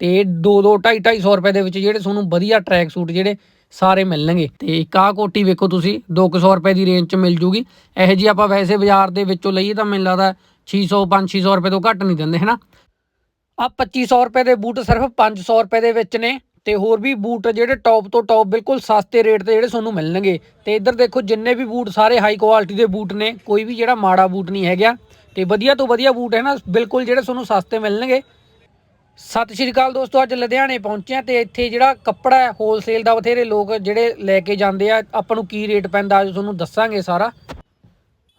ਤੇ 2 2 2.5 250 ਰੁਪਏ ਦੇ ਵਿੱਚ ਜਿਹੜੇ ਤੁਹਾਨੂੰ ਵਧੀਆ ਟਰੈਕ ਸੂਟ ਜਿਹੜੇ ਸਾਰੇ ਮਿਲਣਗੇ। ਤੇ ਇੱਕ ਆਹ ਕੋਟੀ ਵੇਖੋ ਤੁਸੀਂ 200 ਰੁਪਏ ਦੀ ਰੇਂਜ 'ਚ ਮਿਲ ਜੂਗੀ। ਇਹੋ ਜੀ ਆਪਾਂ ਵੈਸੇ ਬਾਜ਼ਾਰ ਦੇ ਵਿੱਚੋਂ ਲਈਏ ਤਾਂ ਮੈਨੂੰ ਲੱਗਦਾ 600 500 ਰੁਪਏ ਤੋਂ ਘੱਟ ਨਹੀਂ ਦਿੰਦੇ, ਹਨਾ? ਆ 2500 ਰੁਪਏ ਦੇ ਬੂਟ ਸਿਰਫ 500 ਰੁਪਏ ਦੇ ਵਿੱਚ ਨੇ ਤੇ ਹੋਰ ਵੀ ਬੂਟ ਜਿਹੜੇ ਟੌਪ ਤੋਂ ਟੌਪ ਬਿਲਕੁਲ ਸਸਤੇ ਰੇਟ ਤੇ ਜਿਹੜੇ ਤੁਹਾਨੂੰ ਮਿਲਣਗੇ। ਤੇ ਇੱਧਰ ਦੇਖੋ ਜਿੰਨੇ ਵੀ ਬੂਟ ਸਾਰੇ ਹਾਈ ਕੁਆਲਿਟੀ ਦੇ ਬੂਟ ਨੇ, ਕੋਈ ਵੀ ਜਿਹੜਾ ਮਾੜਾ ਬੂਟ ਨਹੀਂ ਹੈਗਾ। ਤੇ ਵਧੀਆ ਤੋਂ ਵਧੀਆ ਬੂਟ ਹੈ ਨਾ, ਬਿਲਕੁਲ ਜਿਹੜੇ ਤੁਹਾਨੂੰ ਸਸਤੇ ਮਿਲਣਗੇ। ਸਤਿ ਸ਼੍ਰੀ ਅਕਾਲ ਦੋਸਤੋ, ਅੱਜ ਲੁਧਿਆਣੇ ਪਹੁੰਚਿਆ ਆ ਤੇ ਇੱਥੇ ਜਿਹੜਾ ਕੱਪੜਾ ਹੈ ਹੋਲਸੇਲ ਦਾ ਬਥੇਰੇ ਲੋਕ ਜਿਹੜੇ ਲੈ ਕੇ ਜਾਂਦੇ ਆ, ਆਪਾਂ ਨੂੰ ਕੀ ਰੇਟ ਪੈਂਦਾ ਅੱਜ ਤੁਹਾਨੂੰ ਦੱਸਾਂਗੇ ਸਾਰਾ।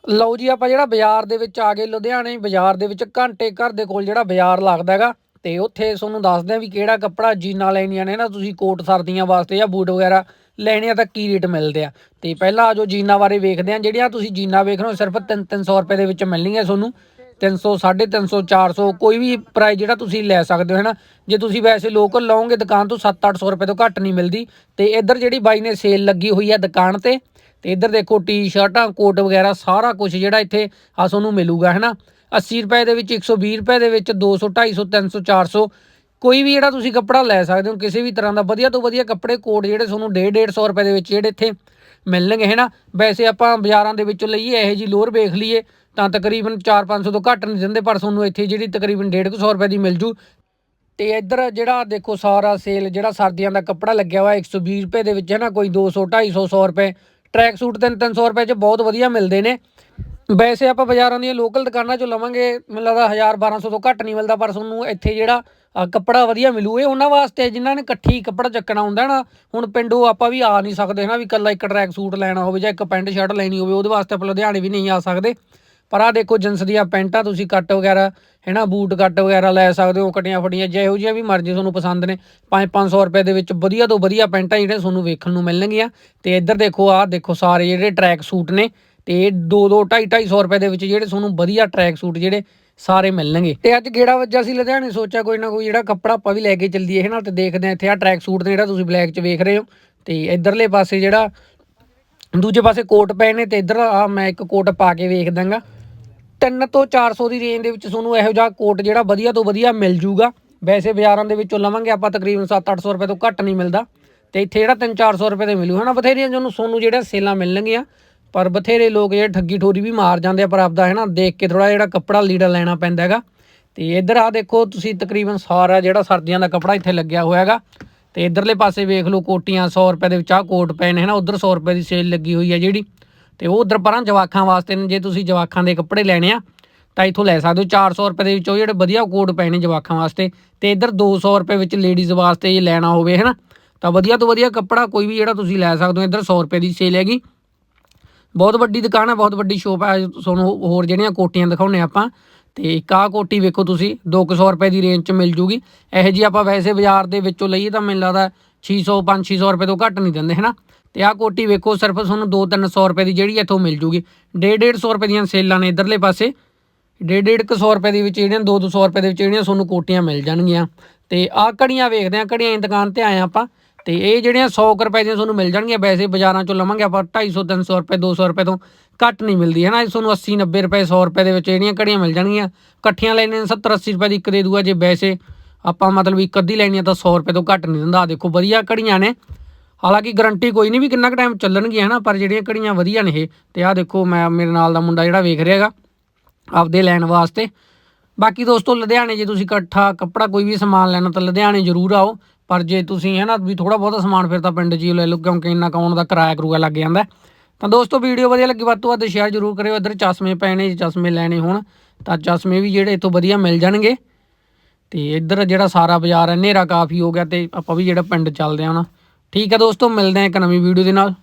ਲਓ ਜੀ, ਆਪਾਂ ਜਿਹੜਾ ਬਾਜ਼ਾਰ ਦੇ ਵਿੱਚ ਆ ਗਏ ਲੁਧਿਆਣੇ, ਬਾਜ਼ਾਰ ਦੇ ਵਿੱਚ ਘੰਟੇ ਘਰ ਦੇ ਕੋਲ ਜਿਹੜਾ ਬਾਜ਼ਾਰ ਲੱਗਦਾ ਹੈਗਾ, ਤੇ ਉੱਥੇ ਤੁਹਾਨੂੰ ਦੱਸਦੇ ਆ ਵੀ ਕਿਹੜਾ ਕੱਪੜਾ ਜੀਨਾਂ ਲੈਣੀਆਂ ਨੇ ਨਾ, ਤੁਸੀਂ ਕੋਟ ਸਰਦੀਆਂ ਵਾਸਤੇ ਜਾਂ ਬੂਟ ਵਗੈਰਾ ਲੈਣੇ ਆ ਤਾਂ ਕੀ ਰੇਟ ਮਿਲਦੇ ਆ। ਤੇ ਪਹਿਲਾਂ ਆਜੋ ਜੀਨਾਂ ਬਾਰੇ ਵੇਖਦੇ ਆ ਜਿਹੜੀਆਂ ਤੁਸੀਂ ਜੀਨਾਂ ਵੇਖ ਰਹੇ ਹੋ, ਸਿਰਫ 3-300 ਰੁਪਏ ਦੇ ਵਿੱਚ ਮਿਲਣਗੀਆਂ ਤੁਹਾਨੂੰ। 300 350 400 ਕੋਈ ਵੀ ਪ੍ਰਾਈਸ ਜਿਹੜਾ ਤੁਸੀਂ ਲੈ ਸਕਦੇ ਹੋ, ਹੈਨਾ? ਜੇ ਤੁਸੀਂ ਵੈਸੇ ਲੋਕਲ ਲਓਗੇ, ਦੁਕਾਨ ਤੋਂ 7-800 ਰੁਪਏ ਤੋਂ ਘੱਟ ਨਹੀਂ ਮਿਲਦੀ। ਤੇ ਇੱਧਰ ਜਿਹੜੀ ਬਾਈ ਨੇ ਸੇਲ ਲੱਗੀ ਹੋਈ ਹੈ ਦੁਕਾਨ ਤੇ ਤੇ ਇੱਧਰ ਦੇਖੋ ਟੀ-ਸ਼ਰਟਾਂ ਕੋਟ ਵਗੈਰਾ, ਸਾਰਾ ਕੁਝ ਜਿਹੜਾ ਇੱਥੇ ਆ ਤੁਹਾਨੂੰ ਮਿਲੂਗਾ, ਹੈਨਾ? 80 ਰੁਪਏ ਦੇ ਵਿੱਚ 120 ਰੁਪਏ ਦੇ ਵਿੱਚ 200 250 300 400 ਕੋਈ ਵੀ ਜਿਹੜਾ ਤੁਸੀਂ ਕੱਪੜਾ ਲੈ ਸਕਦੇ ਹੋ, ਕਿਸੇ ਵੀ ਤਰ੍ਹਾਂ ਦਾ ਵਧੀਆ ਤੋਂ ਵਧੀਆ ਕੱਪੜੇ ਕੋਟ ਜਿਹੜੇ ਤੁਹਾਨੂੰ 150 150 ਰੁਪਏ ਦੇ ਵਿੱਚ ਜਿਹੜੇ ਇੱਥੇ ਮਿਲਣਗੇ, ਹੈਨਾ? ਵੈਸੇ ਆਪਾਂ ਬਾਜ਼ਾਰਾਂ ਦੇ ਵਿੱਚੋਂ ਲਈਏ, ਇਹੋ ਜੀ ਲੋਅਰ ਵੇਖ ਲਈਏ ਤਾਂ ਤਕਰੀਬਨ 4-500 ਤੋਂ ਘੱਟ ਨਹੀਂ ਦਿੰਦੇ, ਪਰ ਤੁਹਾਨੂੰ ਇੱਥੇ ਜਿਹੜੀ ਤਕਰੀਬਨ 150 ਰੁਪਏ ਦੀ ਮਿਲ ਜੂ। ਤੇ ਇੱਧਰ ਜਿਹੜਾ ਦੇਖੋ ਸਾਰਾ ਸੇਲ, ਜਿਹੜਾ ਸਰਦੀਆਂ ਦਾ ਕੱਪੜਾ ਲੱਗਿਆ ਹੋਇਆ 120 ਰੁਪਏ ਦੇ ਵਿੱਚ ਹੈ ਨਾ, ਕੋਈ 200 250 100 ਰੁਪਏ। ਟਰੈਕ ਸੂਟ 3-300 ਰੁਪਏ 'ਚ ਬਹੁਤ ਵਧੀਆ ਮਿਲਦੇ ਨੇ। ਵੈਸੇ ਆਪਾਂ ਬਾਜ਼ਾਰਾਂ ਦੀਆਂ ਲੋਕਲ ਦੁਕਾਨਾਂ 'ਚੋਂ ਲਵਾਂਗੇ, ਮੈਨੂੰ ਲੱਗਦਾ 1000 1200 ਤੋਂ ਘੱਟ ਨਹੀਂ ਮਿਲਦਾ, ਪਰ ਤੁਹਾਨੂੰ ਇੱਥੇ ਜਿਹੜਾ ਕੱਪੜਾ ਵਧੀਆ ਮਿਲੂ। ਇਹ ਉਹਨਾਂ ਵਾਸਤੇ ਹੈ ਜਿਨ੍ਹਾਂ ਨੇ ਇਕੱਠੀ ਕੱਪੜਾ ਚੱਕਣਾ ਹੁੰਦਾ ਨਾ। ਹੁਣ ਪਿੰਡੋਂ ਆਪਾਂ ਵੀ ਆ ਨਹੀਂ ਸਕਦੇ ਨਾ ਵੀ ਇਕੱਲਾ ਇੱਕ ਟਰੈਕ ਸੂਟ ਲੈਣਾ ਹੋਵੇ ਜਾਂ ਇੱਕ ਪੈਂਟ ਸ਼ਰਟ ਲੈਣੀ ਹੋਵੇ, ਉਹਦੇ ਵਾਸਤੇ ਆਪਾਂ ਲੁਧਿਆਣੇ ਵੀ ਨਹੀਂ ਆ ਸਕਦੇ। ਪਰ ਆ ਦੇਖੋ ਜਿੰਸ ਦੀਆਂ ਪੈਂਟਾਂ ਤੁਸੀਂ ਕੱਟ ਵਗੈਰਾ, ਹੈਨਾ, ਬੂਟ ਕੱਟ ਵਗੈਰਾ ਲੈ ਸਕਦੇ ਹੋ, ਕਟੀਆਂ ਫਟੀਆਂ ਜਿਹੋ ਜਿਹੀਆਂ ਵੀ ਮਰਜ਼ੀ ਤੁਹਾਨੂੰ ਪਸੰਦ ਨੇ 5-500 ਰੁਪਏ ਦੇ ਵਿੱਚ ਵਧੀਆ ਤੋਂ ਵਧੀਆ ਪੈਂਟਾਂ ਜਿਹੜੇ ਤੁਹਾਨੂੰ ਵੇਖਣ ਨੂੰ ਮਿਲਣਗੀਆਂ। ਤੇ ਇੱਧਰ ਦੇਖੋ ਆਹ, ਦੇਖੋ ਸਾਰੇ ਜਿਹੜੇ ਟਰੈਕ ਸੂਟ ਨੇ, ਤੇ 2-2 2.5-250 ਰੁਪਏ ਦੇ ਵਿੱਚ ਜਿਹੜੇ ਤੁਹਾਨੂੰ ਵਧੀਆ ਟਰੈਕ ਸੂਟ ਜਿਹੜੇ ਸਾਰੇ ਮਿਲਣਗੇ। ਤੇ ਅੱਜ ਗੇੜਾ ਵੱਜਾ ਸੀ ਲੁਧਿਆਣੇ, ਸੋਚਿਆ ਕੋਈ ਨਾ ਕੋਈ ਜਿਹੜਾ ਕੱਪੜਾ ਆਪਾਂ ਵੀ ਲੈ ਕੇ ਚੱਲੀਏ ਇਹ ਨਾਲ ਤੇ ਦੇਖਦੇ ਆ ਇੱਥੇ ਆ ਟਰੈਕ ਸੂਟ ਨੇ ਜਿਹੜਾ ਤੁਸੀਂ ਬਲੈਕ 'ਚ ਵੇਖ ਰਹੇ ਹੋ। ਤੇ ਇਧਰਲੇ ਪਾਸੇ ਜਿਹੜਾ ਦੂਜੇ ਪਾਸੇ ਕੋਟ ਪਏ ਨੇ, ਤੇ ਇਧਰ ਆ ਮੈਂ ਇੱਕ ਕੋਟ ਪਾ ਕੇ ਵੇਖ ਦਾਂਗਾ 3 ਤੋਂ 400 ਦੀ ਰੇਂਜ ਦੇ ਵਿੱਚ ਤੁਹਾਨੂੰ ਇਹੋ ਜਿਹਾ ਕੋਟ ਜਿਹੜਾ ਵਧੀਆ ਤੋਂ ਵਧੀਆ ਮਿਲ ਜੂਗਾ। ਵੈਸੇ ਬਾਜ਼ਾਰਾਂ ਦੇ ਵਿੱਚੋਂ ਲਵਾਂਗੇ ਆਪਾਂ ਤਕਰੀਬਨ 7-800 ਰੁਪਏ ਤੋਂ ਘੱਟ ਨਹੀਂ ਮਿਲਦਾ। ਤੇ ਇੱਥੇ ਜਿਹੜਾ 3-400 ਰੁਪਏ ਦੇ ਮਿਲੂ, ਹਨਾ? ਬਥੇਰੀਆਂ ਜਿਹਨੂੰ ਸੋਨੂੰ ਜਿਹੜਾ ਸੇਲਾਂ ਮਿਲਣਗੀਆਂ। ਪਰ ਬਥੇਰੇ ਲੋਕ ਜਿਹੜੇ ਠੱਗੀ ਠੋਰੀ ਵੀ ਮਾਰ ਜਾਂਦੇ ਆ ਪਰ ਆਪਦਾ ਹੈ ਨਾ ਦੇਖ ਕੇ ਥੋੜਾ ਜਿਹੜਾ ਕੱਪੜਾ ਲੀੜਾ ਲੈਣਾ ਪੈਂਦਾ ਹੈਗਾ। ਤੇ ਇੱਧਰ ਆ ਦੇਖੋ, ਤੁਸੀਂ ਤਕਰੀਬਨ ਸਾਰਾ ਜਿਹੜਾ ਸਰਦੀਆਂ ਦਾ ਕੱਪੜਾ ਇੱਥੇ ਲੱਗਿਆ ਹੋਇਆ ਹੈਗਾ। ਤੇ ਇਧਰਲੇ ਪਾਸੇ ਵੇਖ ਲਓ ਕੋਟੀਆਂ 100 ਰੁਪਏ ਦੇ ਵਿੱਚ ਆ ਕੋਟ ਪਏ ਨੇ, ਹਨਾ? ਉਧਰ 100 ਰੁਪਏ ਦੀ ਸੇਲ ਲੱਗੀ ਹੋਈ ਹੈ ਜਿਹੜੀ। ਤੇ ਉਹ ਉਧਰ ਪਰਾਂ ਜਵਾਖਾਂ ਵਾਸਤੇ ਨੇ, ਜੇ ਤੁਸੀਂ ਜਵਾਖਾਂ ਦੇ ਕੱਪੜੇ ਲੈਣੇ ਆ, ਤਾਂ ਇੱਥੋਂ ਲੈ ਸਕਦੇ ਹੋ। 400 ਰੁਪਏ ਦੇ ਵਿੱਚ ਉਹ ਜਿਹੜੇ ਵਧੀਆ ਕੋਟ ਪਏ ਨੇ ਜਵਾਖਾਂ ਵਾਸਤੇ, ਤੇ ਇਧਰ 200 ਰੁਪਏ ਵਿੱਚ ਲੇਡੀਜ਼ ਵਾਸਤੇ ਜੇ ਲੈਣਾ ਹੋਵੇ, ਹਨਾ, ਤਾਂ ਵਧੀਆ ਤੋਂ ਵਧੀਆ ਕੱਪੜਾ ਕੋਈ ਵੀ ਜਿਹੜਾ ਤੁਸੀਂ ਲੈ ਸਕਦੇ ਹੋ, ਇਧਰ 100 ਰੁਪਏ ਦੀ ਸੇਲ ਹੈਗੀ। ਬਹੁਤ ਵੱਡੀ ਦੁਕਾਨ ਹੈ ਬਹੁਤ ਵੱਡੀ ਸ਼ੋਪ ਹੈ ਤੁਹਾਨੂੰ ਹੋਰ ਜਿਹੜੀਆਂ ਕੋਟੀਆਂ ਦਿਖਾਉਣੇ ਆਪਾਂ। ਤੇ ਇੱਕ ਆਹ ਕੋਟੀ ਵੇਖੋ ਤੁਸੀਂ 200 ਰੁਪਏ ਦੀ ਰੇਂਜ 'ਚ ਮਿਲ ਜੂਗੀ। ਇਹੋ ਜੀ ਆਪਾਂ ਵੈਸੇ ਬਾਜ਼ਾਰ ਦੇ ਵਿੱਚੋਂ ਲਈਏ ਤਾਂ ਮੈਨੂੰ ਲੱਗਦਾ 600 500 ਰੁਪਏ ਤੋਂ ਘੱਟ ਨਹੀਂ ਦਿੰਦੇ, ਹਨਾ। ਤੇ ਆਹ ਕੋਟੀ ਵੇਖੋ, ਸਿਰਫ ਤੁਹਾਨੂੰ 2-300 ਰੁਪਏ ਦੀ ਜਿਹੜੀ ਇੱਥੋਂ ਮਿਲ ਜੂਗੀ। 150 ਰੁਪਏ ਦੀਆਂ ਸੇਲਾਂ ਨੇ ਇਧਰਲੇ ਪਾਸੇ। 150 ਰੁਪਏ ਦੇ ਵਿੱਚ ਜਿਹੜੀਆਂ 2-200 ਰੁਪਏ ਦੇ ਵਿੱਚ ਜਿਹੜੀਆਂ ਤੁਹਾਨੂੰ ਕੋਟੀਆਂ ਮਿਲ ਜਾਣਗੀਆਂ। ਤੇ ਆਹ ਘੜੀਆਂ ਵੇਖਦੇ ਆ ਘੜੀਆਂ ਦੀ ਦੁਕਾਨ ਤੇ ਆਏ ਆਪਾਂ। ਤੇ ਇਹ ਜਿਹੜੀਆਂ 100 ਕੁ ਰੁਪਏ ਦੀਆਂ ਤੁਹਾਨੂੰ ਮਿਲ ਜਾਣਗੀਆਂ, ਵੈਸੇ ਬਾਜ਼ਾਰਾਂ ਚੋਂ ਲਵਾਂਗੇ ਆਪਾਂ 250 300 ਰੁਪਏ 200 ਰੁਪਏ ਤੋਂ ਘੱਟ ਨਹੀਂ ਮਿਲਦੀ ਹੈ ਨਾ ਇਹ ਤੁਹਾਨੂੰ 80 90 ਰੁਪਏ 100 ਰੁਪਏ ਦੇ ਵਿੱਚ ਜਿਹੜੀਆਂ ਘੜੀਆਂ ਮਿਲ ਜਾਣਗੀਆਂ। ਇਕੱਠੀਆਂ ਲੈਣੇ 70 80 ਰੁਪਏ ਦੀ ਇੱਕ ਦੇ ਦੂਆ, ਜੇ ਵੈਸੇ ਆਪਾਂ ਮਤਲਬ ਇੱਕ ਅੱਧੀ ਲੈਣੀ ਆ ਤਾਂ 100 ਰੁਪਏ ਤੋਂ ਘੱਟ ਨਹੀਂ ਦਿੰਦਾ। ਆਹ ਦੇਖੋ, ਵਧੀਆ ਘੜੀਆਂ ਨੇ। ਹਾਲਾਂਕਿ ਗਾਰੰਟੀ ਕੋਈ ਨਹੀਂ ਵੀ ਕਿੰਨਾ ਕੁ ਟਾਈਮ ਚੱਲਣਗੀਆਂ ਹਨਾ, ਪਰ ਜਿਹੜੀਆਂ ਘੜੀਆਂ ਵਧੀਆ ਨੇ ਇਹ, ਤੇ ਆਹ ਦੇਖੋ ਮੈਂ ਮੇਰੇ ਨਾਲ ਦਾ ਮੁੰਡਾ ਜਿਹੜਾ ਵੇਖ ਰਿਹਾ ਹੈਗਾ, ਆਪਦੇ ਲੈਣ ਵਾਸਤੇ। ਬਾਕੀ ਦੋਸਤੋ, ਲੁਧਿਆਣੇ ਜੇ ਤੁਸੀਂ ਇਕੱਠਾ ਕੱਪੜਾ ਕੋਈ ਵੀ ਸਮਾਨ ਲੈਣਾ ਤਾਂ ਲੁਧਿਆਣੇ ਜ਼ਰੂਰ ਆਓ, ਪਰ ਜੇ ਤੁਸੀਂ ਹੈ ਨਾ ਵੀ ਥੋੜਾ ਬਹੁਤਾ ਸਮਾਨ ਫਿਰ ਤਾਂ ਪਿੰਡ 'ਚ ਹੀ ਲੈ ਲਓ, ਕਿਉਂਕਿ ਇੰਨਾ ਕਾਉਣ ਦਾ ਕਿਰਾਇਆ ਕਰੂਗਾ ਲੱਗ ਜਾਂਦਾ। ਤਾਂ ਦੋਸਤੋ ਵੀਡੀਓ ਵਧੀਆ ਲੱਗੀ, ਵੱਧ ਤੋਂ ਵੱਧ ਸ਼ੇਅਰ ਜ਼ਰੂਰ ਕਰਿਓ, ਇੱਧਰ ਚਸ਼ਮੇ ਪੈਣੇ ਜੇ ਚਸ਼ਮੇ ਲੈਣੇ ਹੋਣ, ਤਾਂ ਚਸ਼ਮੇ ਵੀ ਜਿਹੜੇ ਇਥੋਂ ਵਧੀਆ ਮਿਲ ਜਾਣਗੇ। ਤੇ ਇੱਧਰ ਜਿਹੜਾ ਸਾਰਾ ਬਾਜ਼ਾਰ ਹੈ, ਹਨੇਰਾ ਕਾਫੀ ਹੋ ਗਿਆ ਤੇ ਆਪਾਂ ਵੀ ਜਿਹੜਾ ਪਿੰਡ ਚੱਲਦੇ ਆ ਹੁਣ ਠੀਕ ਹੈ ਦੋਸਤੋ ਮਿਲਦੇ ਆ ਇੱਕ ਨਵੀਂ ਵੀਡੀਓ ਦੇ ਨਾਲ।